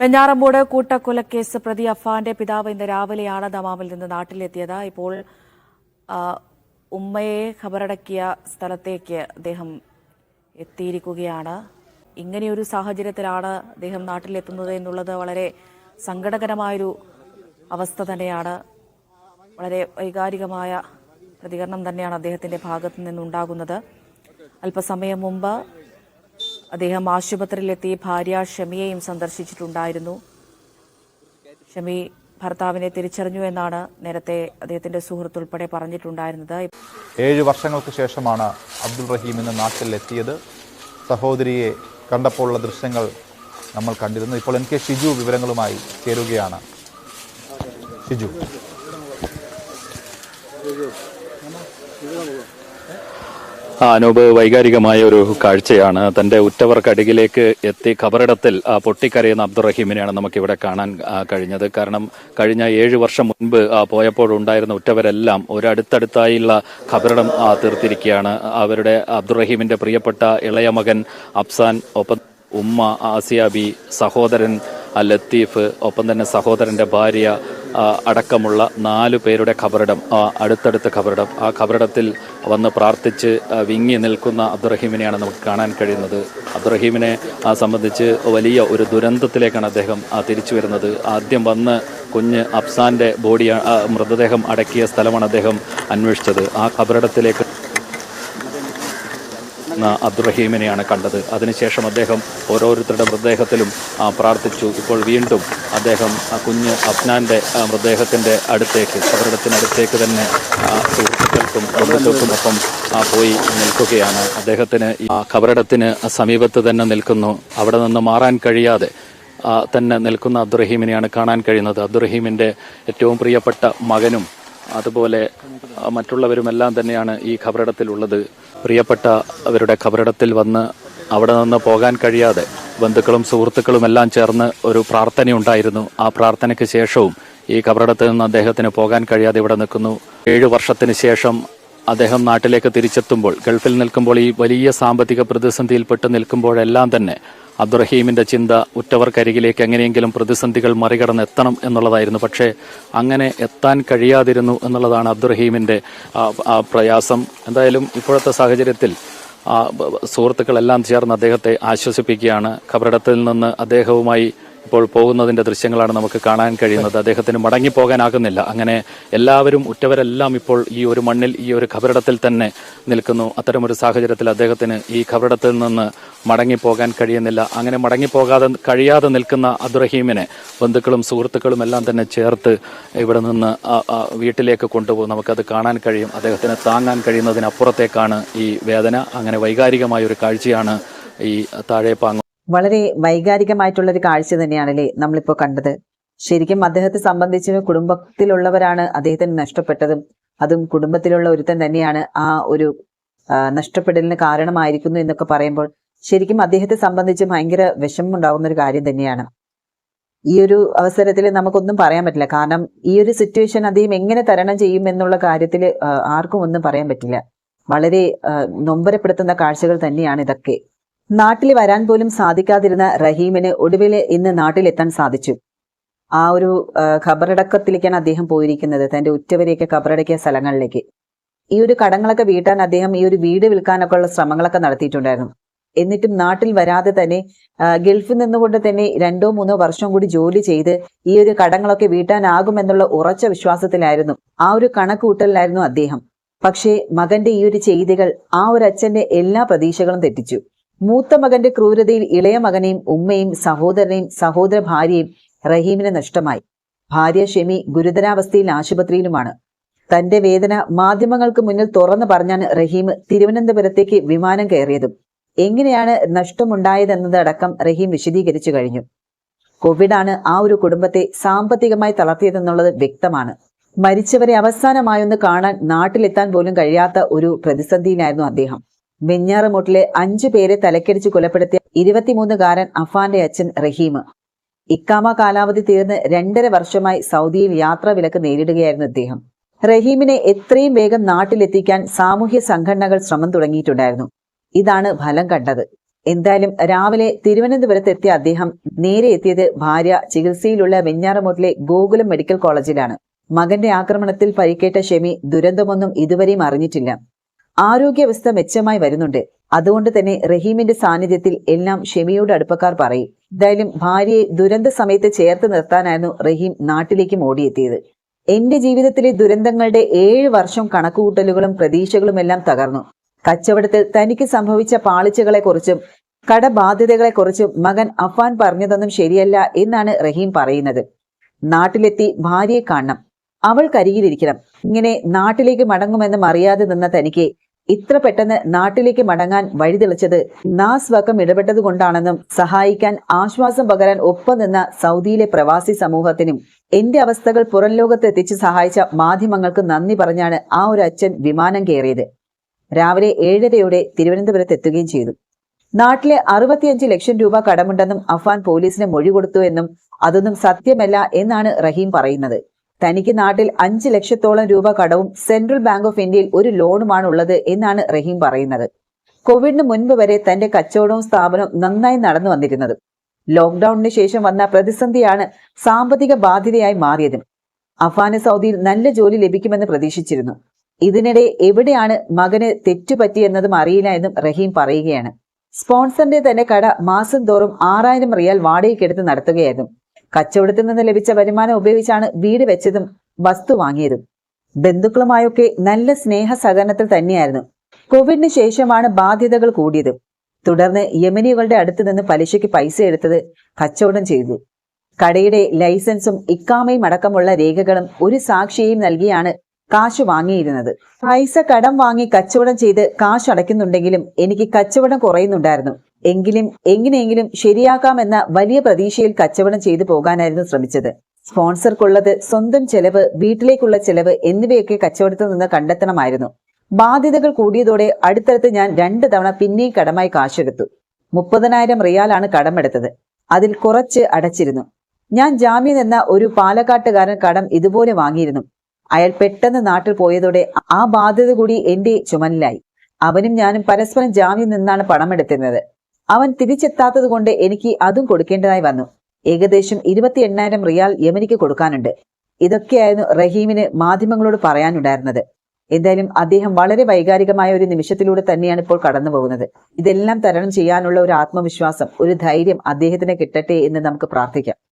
വെഞ്ഞാറമ്മൂട് കൂട്ടക്കൊലക്കേസ് പ്രതി അഫാന്റെ പിതാവ് ഇന്ന് രാവിലെയാണ് ദമാമിൽ നിന്ന് നാട്ടിലെത്തിയത്. ഇപ്പോൾ ഉമ്മയെ ഖബറടക്കിയ സ്ഥലത്തേക്ക് അദ്ദേഹം എത്തിയിരിക്കുകയാണ്. ഇങ്ങനെയൊരു സാഹചര്യത്തിലാണ് അദ്ദേഹം നാട്ടിലെത്തുന്നത് എന്നുള്ളത് വളരെ സങ്കടകരമായൊരു അവസ്ഥ തന്നെയാണ്. വളരെ വൈകാരികമായ പ്രതികരണം തന്നെയാണ് അദ്ദേഹത്തിന്റെ ഭാഗത്തു നിന്നുണ്ടാകുന്നത്. അല്പസമയം മുമ്പ് അദ്ദേഹം ആശുപത്രിയിലെത്തി ഭാര്യ ഷമിയെയും സന്ദർശിച്ചിട്ടുണ്ടായിരുന്നു. ഷമി ഭർത്താവിനെ തിരിച്ചറിഞ്ഞു എന്നാണ് നേരത്തെ അദ്ദേഹത്തിന്റെ സുഹൃത്ത് ഉൾപ്പെടെ പറഞ്ഞിട്ടുണ്ടായിരുന്നത്. ഏഴ് വർഷങ്ങൾക്ക് ശേഷമാണ് അബ്ദുൾ റഹീം ഇന്ന് നാട്ടിലെത്തിയത്. സഹോദരിയെ കണ്ടപ്പോഴുള്ള ദൃശ്യങ്ങൾ നമ്മൾ കണ്ടിരുന്നു. ഇപ്പോൾ എൻ കെ ഷിജു വിവരങ്ങളുമായി ചേരുകയാണ്. ഷിജു. അനൂപ് വൈകാരികമായ ഒരു കാഴ്ചയാണ്. തന്റെ ഉറ്റവർക്കടികിലേക്ക് എത്തി ഖബറിടത്തിൽ പൊട്ടിക്കരയുന്ന അബ്ദുറഹീമിനെയാണ് നമുക്കിവിടെ കാണാൻ കഴിഞ്ഞത്. കാരണം കഴിഞ്ഞ ഏഴ് വർഷം മുൻപ് പോയപ്പോഴുണ്ടായിരുന്ന ഉറ്റവരെല്ലാം ഒരടുത്തടുത്തായുള്ള ഖബറിടം തീർത്തിരിക്കുകയാണ്. അവരുടെ അബ്ദുറഹീമിന്റെ പ്രിയപ്പെട്ട ഇളയ മകൻ അഫ്സാൻ ഒപ്പം ഉമ്മ ആസിയാബി സഹോദരൻ ലത്തീഫ് ഒപ്പം തന്നെ സഹോദരന്റെ ഭാര്യ അടക്കമുള്ള നാല് പേരുടെ ഖബറിടം അടുത്തടുത്ത ഖബറിടം ആ ഖബറിടത്തിൽ വന്ന് പ്രാർത്ഥിച്ച് വിങ്ങി നിൽക്കുന്ന അബ്ദുറഹീമിനെയാണ് നമുക്ക് കാണാൻ കഴിയുന്നത്. അബ്ദുറഹീമിനെ സംബന്ധിച്ച് വലിയ ഒരു ദുരന്തത്തിലേക്കാണ് അദ്ദേഹം തിരിച്ചു വരുന്നത്. ആദ്യം വന്ന് കുഞ്ഞ് അഫ്സാന്റെ ബോഡി മൃതദേഹം അടക്കിയ സ്ഥലമാണ് അദ്ദേഹം അന്വേഷിച്ചത്. ആ ഖബറിടത്തിലേക്ക് അബ്ദുറഹീമിനെയാണ് കണ്ടത്. അതിനുശേഷം അദ്ദേഹം ഓരോരുത്തരുടെ മൃതദേഹത്തിലും പ്രാർത്ഥിച്ചു. ഇപ്പോൾ വീണ്ടും അദ്ദേഹം കുഞ്ഞ് അഫ്നാന്റെ മൃതദേഹത്തിന്റെ അടുത്തേക്ക് കബറിടത്തിനടുത്തേക്ക് തന്നെ സുഹൃത്തുക്കൾക്കും ബന്ധുക്കൾക്കും ഒപ്പം പോയി നിൽക്കുകയാണ്. അദ്ദേഹത്തിന് ഖബറിടത്തിന് സമീപത്ത് തന്നെ നിൽക്കുന്നു. അവിടെ നിന്ന് മാറാൻ കഴിയാതെ തന്നെ നിൽക്കുന്ന അബ്ദുറഹീമിനെയാണ് കാണാൻ കഴിയുന്നത്. അബ്ദുറഹീമിന്റെ ഏറ്റവും പ്രിയപ്പെട്ട മകനും അതുപോലെ മറ്റുള്ളവരുമെല്ലാം തന്നെയാണ് ഈ ഖബറിടത്തിലുള്ളത് പ്രിയപ്പെട്ട അവരുടെ ഖബറിടത്തിൽ വന്ന് അവിടെ നിന്ന് പോകാൻ കഴിയാതെ ബന്ധുക്കളും സുഹൃത്തുക്കളും എല്ലാം ചേർന്ന് ഒരു പ്രാർത്ഥനയുണ്ടായിരുന്നു ആ പ്രാർത്ഥനയ്ക്ക് ശേഷവും ഈ ഖബറിടത്തിൽ നിന്ന് അദ്ദേഹത്തിന് പോകാൻ കഴിയാതെ ഇവിടെ നിൽക്കുന്നു. ഏഴ് വർഷത്തിന് ശേഷം അദ്ദേഹം നാട്ടിലേക്ക് തിരിച്ചെത്തുമ്പോൾ ഗൾഫിൽ നിൽക്കുമ്പോൾ ഈ വലിയ സാമ്പത്തിക പ്രതിസന്ധിയിൽപ്പെട്ട് നിൽക്കുമ്പോഴെല്ലാം തന്നെ അബ്ദുറഹീമിന്റെ ചിന്ത ഉറ്റവർക്കരികിലേക്ക് എങ്ങനെയെങ്കിലും പ്രതിസന്ധികൾ മറികടന്ന് എത്തണം എന്നുള്ളതായിരുന്നു. പക്ഷേ അങ്ങനെ എത്താൻ കഴിയാതിരുന്നു എന്നുള്ളതാണ് അബ്ദുറഹീമിന്റെ പ്രയാസം. എന്തായാലും ഇപ്പോഴത്തെ സാഹചര്യത്തിൽ സുഹൃത്തുക്കളെല്ലാം ചേർന്ന് അദ്ദേഹത്തെ ആശ്വസിപ്പിക്കുകയാണ്. ഖബറിടത്തിൽ നിന്ന് അദ്ദേഹവുമായി ഇപ്പോൾ പോകുന്നതിന്റെ ദൃശ്യങ്ങളാണ് നമുക്ക് കാണാൻ കഴിയുന്നത്. അദ്ദേഹത്തിന് മടങ്ങിപ്പോകാനാകുന്നില്ല. അങ്ങനെ എല്ലാവരും ഉറ്റവരെല്ലാം ഇപ്പോൾ ഈ ഒരു മണ്ണിൽ ഈ ഒരു ഖബറിടത്തിൽ തന്നെ നിൽക്കുന്നു. അത്തരമൊരു സാഹചര്യത്തിൽ അദ്ദേഹത്തിന് ഈ ഖബറിടത്തിൽ നിന്ന് മടങ്ങിപ്പോകാൻ കഴിയുന്നില്ല. അങ്ങനെ മടങ്ങിപ്പോകാതെ കഴിയാതെ നിൽക്കുന്ന അബ്ദുറഹീമിനെ ബന്ധുക്കളും സുഹൃത്തുക്കളും എല്ലാം തന്നെ ചേർത്ത് ഇവിടെ നിന്ന് വീട്ടിലേക്ക് കൊണ്ടുപോകും നമുക്കത് കാണാൻ കഴിയും. അദ്ദേഹത്തിന് താങ്ങാൻ കഴിയുന്നതിനപ്പുറത്തേക്കാണ് ഈ വേദന. അങ്ങനെ വൈകാരികമായ ഒരു കാഴ്ചയാണ് ഈ താഴെപ്പാങ്ങ് വളരെ വൈകാരികമായിട്ടുള്ളൊരു കാഴ്ച തന്നെയാണല്ലേ നമ്മളിപ്പോൾ കണ്ടത്. ശരിക്കും അദ്ദേഹത്തെ സംബന്ധിച്ച് കുടുംബത്തിലുള്ളവരാണ് അദ്ദേഹത്തിന് നഷ്ടപ്പെട്ടതും അതും കുടുംബത്തിലുള്ള ഒരുത്തൻ തന്നെയാണ് ആ ഒരു നഷ്ടപ്പെടലിന് കാരണമായിരിക്കുന്നു എന്നൊക്കെ പറയുമ്പോൾ ശരിക്കും അദ്ദേഹത്തെ സംബന്ധിച്ച് ഭയങ്കര വിഷമം ഉണ്ടാകുന്ന ഒരു കാര്യം തന്നെയാണ്. ഈ ഒരു അവസരത്തിൽ നമുക്കൊന്നും പറയാൻ പറ്റില്ല. കാരണം ഈ ഒരു സിറ്റുവേഷൻ അദ്ദേഹം എങ്ങനെ തരണം ചെയ്യും എന്നുള്ള കാര്യത്തിൽ ആർക്കും ഒന്നും പറയാൻ പറ്റില്ല. വളരെ നൊമ്പരപ്പെടുത്തുന്ന കാഴ്ചകൾ തന്നെയാണ് ഇതൊക്കെ. നാട്ടിൽ വരാൻ പോലും സാധിക്കാതിരുന്ന റഹീമിന് ഒടുവിൽ ഇന്ന് നാട്ടിലെത്താൻ സാധിച്ചു. ആ ഒരു ഖബറടക്കത്തിലേക്കാണ് അദ്ദേഹം പോയിരിക്കുന്നത്. തന്റെ ഉറ്റവരെയൊക്കെ ഖബറടക്കിയ സ്ഥലങ്ങളിലേക്ക്. ഈ ഒരു കടങ്ങളൊക്കെ വീട്ടാൻ അദ്ദേഹം ഈ ഒരു വീട് വിൽക്കാനൊക്കെ ഉള്ള ശ്രമങ്ങളൊക്കെ നടത്തിയിട്ടുണ്ടായിരുന്നു. എന്നിട്ടും നാട്ടിൽ വരാതെ തന്നെ ഗൾഫിൽ നിന്നുകൊണ്ട് തന്നെ രണ്ടോ മൂന്നോ വർഷം കൂടി ജോലി ചെയ്ത് ഈ ഒരു കടങ്ങളൊക്കെ വീട്ടാനാകുമെന്നുള്ള ഉറച്ച വിശ്വാസത്തിലായിരുന്നു. ആ ഒരു കണക്കൂട്ടലിലായിരുന്നു അദ്ദേഹം. പക്ഷേ മകന്റെ ഈ ഒരു ചെയ്തികൾ ആ ഒരു അച്ഛന്റെ എല്ലാ പ്രതീക്ഷകളും തെറ്റിച്ചു. മൂത്ത മകന്റെ ക്രൂരതയിൽ ഇളയ മകനെയും ഉമ്മയും സഹോദരനെയും സഹോദര ഭാര്യയും റഹീമിന് നഷ്ടമായി. ഭാര്യ ഷെമി ഗുരുതരാവസ്ഥയിൽ ആശുപത്രിയിലുമാണ്. തന്റെ വേദന മാധ്യമങ്ങൾക്ക് മുന്നിൽ തുറന്നു പറഞ്ഞാണ് റഹീം തിരുവനന്തപുരത്തേക്ക് വിമാനം കയറിയതും. എങ്ങനെയാണ് നഷ്ടമുണ്ടായതെന്നതടക്കം റഹീം വിശദീകരിച്ചു കഴിഞ്ഞു. കോവിഡാണ് ആ ഒരു കുടുംബത്തെ സാമ്പത്തികമായി തളർത്തിയതെന്നുള്ളത് വ്യക്തമാണ്. മരിച്ചവരെ അവസാനമായൊന്ന് കാണാൻ നാട്ടിലെത്താൻ പോലും കഴിയാത്ത ഒരു പ്രതിസന്ധിയിലായിരുന്നു അദ്ദേഹം. വെഞ്ഞാറമൂട്ടിലെ അഞ്ചു പേരെ തലക്കടിച്ച് കൊലപ്പെടുത്തിയ ഇരുപത്തിമൂന്നുകാരൻ അഫാന്റെ അച്ഛൻ റഹീം. ഇക്കാമ കാലാവധി തീർന്ന് രണ്ടര വർഷമായി സൗദിയിൽ യാത്രാ വിലക്ക് നേരിടുകയായിരുന്നു അദ്ദേഹം റഹീമിനെ എത്രയും വേഗം നാട്ടിലെത്തിക്കാൻ സാമൂഹ്യ സംഘടനകൾ ശ്രമം തുടങ്ങിയിട്ടുണ്ടായിരുന്നു. ഇതാണ് ഫലം കണ്ടത്. എന്തായാലും രാവിലെ തിരുവനന്തപുരത്ത് എത്തിയ അദ്ദേഹം നേരെ എത്തിയത് ഭാര്യ ചികിത്സയിലുള്ള വെഞ്ഞാറമൂട്ടിലെ ഗോകുലം മെഡിക്കൽ കോളേജിലാണ്. മകന്റെ ആക്രമണത്തിൽ പരിക്കേറ്റ ഷെമി ദുരന്തമൊന്നും ഇതുവരെയും അറിഞ്ഞിട്ടില്ല. ആരോഗ്യാവസ്ഥ മെച്ചമായി വരുന്നുണ്ട്. അതുകൊണ്ട് തന്നെ റഹീമിന്റെ സാന്നിധ്യത്തിൽ എല്ലാം ഷെമിയോട് അടുപ്പക്കാർ പറയും. എന്തായാലും ഭാര്യയെ ദുരന്ത സമയത്ത് ചേർത്ത് നിർത്താനായിരുന്നു റഹീം നാട്ടിലേക്ക് ഓടിയെത്തിയത് എന്റെ ജീവിതത്തിലെ ദുരന്തങ്ങളുടെ ഏഴ് വർഷം കണക്കുകൂട്ടലുകളും പ്രതീക്ഷകളും എല്ലാം തകർന്നു. കച്ചവടത്തിൽ തനിക്ക് സംഭവിച്ച പാളിച്ചകളെക്കുറിച്ചും കടബാധ്യതകളെക്കുറിച്ചും മകൻ അഫാൻ പറഞ്ഞതൊന്നും ശരിയല്ല എന്നാണ് റഹീം പറയുന്നത്. നാട്ടിലെത്തി ഭാര്യയെ കാണണം. അവൾ കരികിലിരിക്കണം ഇങ്ങനെ നാട്ടിലേക്ക് മടങ്ങുമെന്നും അറിയാതെ നിന്ന തനിക്ക് ഇത്ര പെട്ടെന്ന് നാട്ടിലേക്ക് മടങ്ങാൻ വഴിതെളിച്ചത് നാസ് വക്കം ഇടപെട്ടത് കൊണ്ടാണെന്നും സഹായിക്കാൻ ആശ്വാസം പകരാൻ ഒപ്പം നിന്ന സൗദിയിലെ പ്രവാസി സമൂഹത്തിനും എന്റെ അവസ്ഥകൾ പുറം ലോകത്ത് എത്തിച്ച് സഹായിച്ച മാധ്യമങ്ങൾക്ക് നന്ദി പറഞ്ഞാണ് ആ ഒരു അച്ഛൻ വിമാനം കയറിയത്. രാവിലെ ഏഴരയോടെ തിരുവനന്തപുരത്ത് എത്തുകയും ചെയ്തു. നാട്ടിലെ അറുപത്തിയഞ്ച് ലക്ഷം രൂപ കടമുണ്ടെന്നും അഫാൻ പോലീസിന് മൊഴി കൊടുത്തു എന്നും അതൊന്നും സത്യമല്ല എന്നാണ് റഹീം പറയുന്നത്. തനിക്ക് നാട്ടിൽ അഞ്ച് ലക്ഷത്തോളം രൂപ കടവും സെൻട്രൽ ബാങ്ക് ഓഫ് ഇന്ത്യയിൽ ഒരു ലോണുമാണ് ഉള്ളത് എന്നാണ് റഹീം പറയുന്നത്. കോവിഡിന് മുൻപ് വരെ തന്റെ കച്ചവടവും സ്ഥാപനവും നന്നായി നടന്നു വന്നിരുന്നത്. ലോക്ക്ഡൌണിന് ശേഷം വന്ന പ്രതിസന്ധിയാണ് സാമ്പത്തിക ബാധ്യതയായി മാറിയതും. അഫാന് സൗദിയിൽ നല്ല ജോലി ലഭിക്കുമെന്ന് പ്രതീക്ഷിച്ചിരുന്നു. ഇതിനിടെ എവിടെയാണ് മകന് തെറ്റുപറ്റിയെന്നതും അറിയില്ല എന്നും റഹീം പറയുകയാണ്. സ്പോൺസറിന്റെ തന്നെ കട മാസം തോറും ആറായിരം റിയാൽ വാടകയ്ക്കെടുത്ത് നടത്തുകയായിരുന്നു. കച്ചവടത്തിൽ നിന്ന് ലഭിച്ച വരുമാനം ഉപയോഗിച്ചാണ് വീട് വെച്ചതും വസ്തു വാങ്ങിയതും. ബന്ധുക്കളുമായൊക്കെ നല്ല സ്നേഹ സഹകരണത്തിൽ തന്നെയായിരുന്നു. കോവിഡിന് ശേഷമാണ് ബാധ്യതകൾ കൂടിയത്. തുടർന്ന് യമനികളുടെ അടുത്ത് നിന്ന് പലിശയ്ക്ക് പൈസ എടുത്തത് കച്ചവടം ചെയ്തു. കടയുടെ ലൈസൻസും ഇക്കാമയും അടക്കമുള്ള രേഖകളും ഒരു സാക്ഷിയെയും നൽകിയാണ് കാശ് വാങ്ങിയിരുന്നത്. പൈസ കടം വാങ്ങി കച്ചവടം ചെയ്ത് കാശ് അടയ്ക്കുന്നുണ്ടെങ്കിലും എനിക്ക് കച്ചവടം കുറയുന്നുണ്ടായിരുന്നു. എങ്കിലും എങ്ങനെയെങ്കിലും ശരിയാക്കാമെന്ന വലിയ പ്രതീക്ഷയിൽ കച്ചവടം ചെയ്തു പോകാനായിരുന്നു ശ്രമിച്ചത്. സ്പോൺസർക്കുള്ളത് സ്വന്തം ചെലവ് വീട്ടിലേക്കുള്ള ചെലവ് എന്നിവയൊക്കെ കച്ചവടത്തിൽ നിന്ന് കണ്ടെത്തണമായിരുന്നു. ബാധ്യതകൾ കൂടിയതോടെ അടുത്തടുത്ത് ഞാൻ രണ്ട് തവണ പിന്നെയും കടമായി കാശെടുത്തു. മുപ്പതിനായിരം റിയാലാണ് കടമെടുത്തത്. അതിൽ കുറച്ച് അടച്ചിരുന്നു. ഞാൻ ജാമ്യം എന്ന ഒരു പാലക്കാട്ടുകാരൻ കടം ഇതുപോലെ വാങ്ങിയിരുന്നു. അയാൾ പെട്ടെന്ന് നാട്ടിൽ പോയതോടെ ആ ബാധ്യത കൂടി എന്റെ ചുമലിലായി. അവനും ഞാനും പരസ്പരം ജാമ്യം നിന്നാണ് പണമെടുത്തിരുന്നത്. അവൻ തിരിച്ചെത്താത്തത് കൊണ്ട് എനിക്ക് അതും കൊടുക്കേണ്ടതായി വന്നു. ഏകദേശം ഇരുപത്തി എണ്ണായിരം റിയാൽ യമനിക്ക് കൊടുക്കാനുണ്ട്. ഇതൊക്കെയായിരുന്നു റഹീമിന് മാധ്യമങ്ങളോട് പറയാനുണ്ടായിരുന്നത്. എന്തായാലും അദ്ദേഹം വളരെ വൈകാരികമായ ഒരു നിമിഷത്തിലൂടെ തന്നെയാണ് ഇപ്പോൾ കടന്നു പോകുന്നത്. ഇതെല്ലാം തരണം ചെയ്യാനുള്ള ഒരു ആത്മവിശ്വാസം ഒരു ധൈര്യം അദ്ദേഹത്തിന് കിട്ടട്ടെ എന്ന് നമുക്ക് പ്രാർത്ഥിക്കാം.